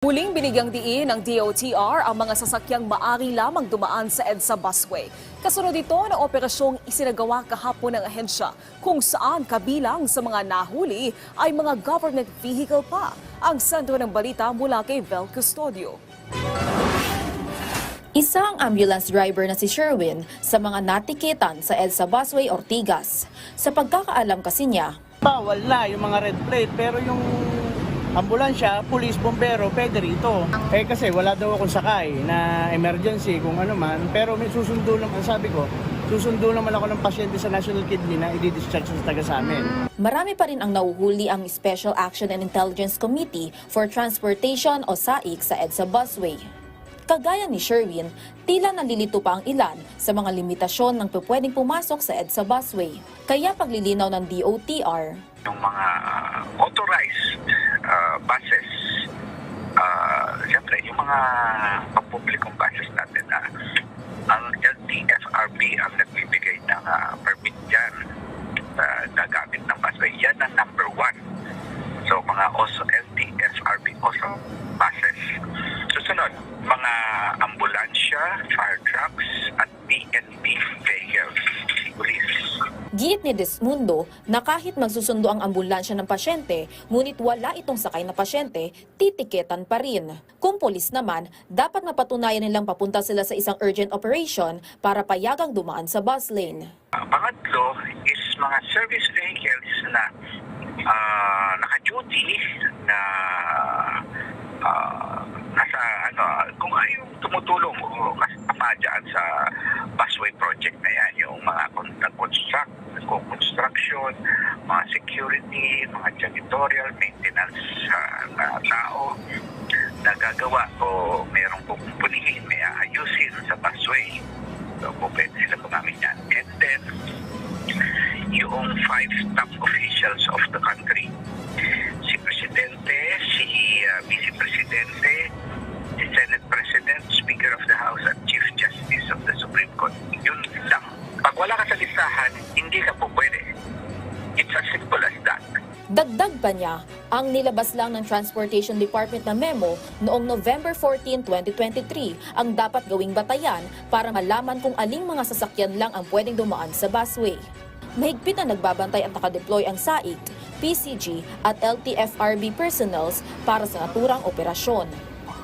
Muling binigyang diin ng DOTR ang mga sasakyang maari lamang dumaan sa EDSA busway. Kasunod ito ng operasyong isinagawa kahapon ng ahensya kung saan kabilang sa mga nahuli ay mga government vehicle pa. Ang sentro ng balita mula kay Vel Custodio. Isa ang ambulance driver na si Sherwin sa mga natikitan sa EDSA Busway Ortigas. Sa pagkakaalam kasi niya, Bawal na yung mga red plate pero yung ambulansya, pulis, bombero, pwede rito. Eh kasi wala daw akong sakay na emergency kung ano man pero may susundo naman sabi ko susundo naman ako ng pasyente sa National Kidney na i-discharge sa taga sa amin. marami pa rin ang nauhuli ang Special Action and Intelligence Committee for Transportation o SAIC sa EDSA Busway. Kagaya ni Sherwin, tila nalilito pa ang ilan sa mga limitasyon ng pwedeng pumasok sa EDSA Busway. Kaya paglilinaw ng DOTR, yung mga uh, authorized uh, buses, uh, siyempre, yung mga pampublikong buses na ang LTFRB ang nagbibigay ng uh, permit dyan uh, na gamit ng busway. Yan ang number one. So, mga also LTFRB also buses. Susunod, mga ambulansya, fire trucks, at PNP vehicles. Police. Giit ni Desmundo na kahit magsusundo ang ambulansya ng pasyente, ngunit wala itong sakay na pasyente, titiketan pa rin. Kung polis naman, dapat mapatunayan nilang papunta sila sa isang urgent operation para payagang dumaan sa bus lane. Pangatlo is mga service vehicles na uh, naka-duty na uh, nasa ano kung ay yung tumutulong o kasama dyan sa busway project na yan yung mga con- nag-construct construction mga security mga janitorial maintenance sa na tao na gagawa o merong pupunin may aayusin sa busway. So kung pwede sila gumamit yan and then yung five Dagdag pa niya, ang nilabas lang ng Transportation Department na memo noong November 14, 2023 ang dapat gawing batayan para malaman kung aling mga sasakyan lang ang pwedeng dumaan sa busway. Mahigpit na nagbabantay at nakadeploy ang SAIC, PCG at LTFRB personnels para sa naturang operasyon.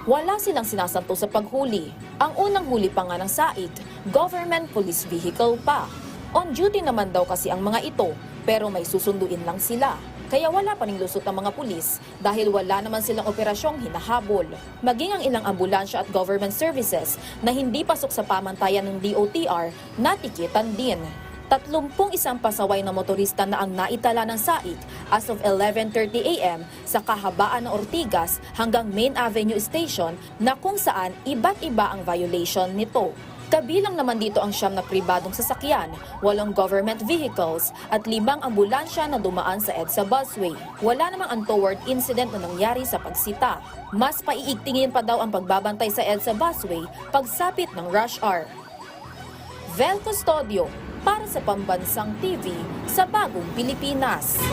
Wala silang sinasanto sa paghuli. Ang unang huli pa nga ng SAIC, government police vehicle pa. On duty naman daw kasi ang mga ito, pero may susunduin lang sila. Kaya wala pa ning lusot ng mga pulis dahil wala naman silang operasyong hinahabol. Maging ang ilang ambulansya at government services na hindi pasok sa pamantayan ng DOTR, natikitan din. Tatlumpung isang pasaway na motorista na ang naitala ng SAIC as of 11.30 a.m. sa kahabaan ng Ortigas hanggang Main Avenue Station na kung saan iba't iba ang violation nito. Kabilang naman dito ang siyam na pribadong sasakyan, walong government vehicles at limang ambulansya na dumaan sa EDSA busway. Wala namang untoward incident na nangyari sa pagsita. Mas paiigtingin pa daw ang pagbabantay sa EDSA busway pagsapit ng rush hour. Vel Custodio para sa Pambansang TV sa Bagong Pilipinas.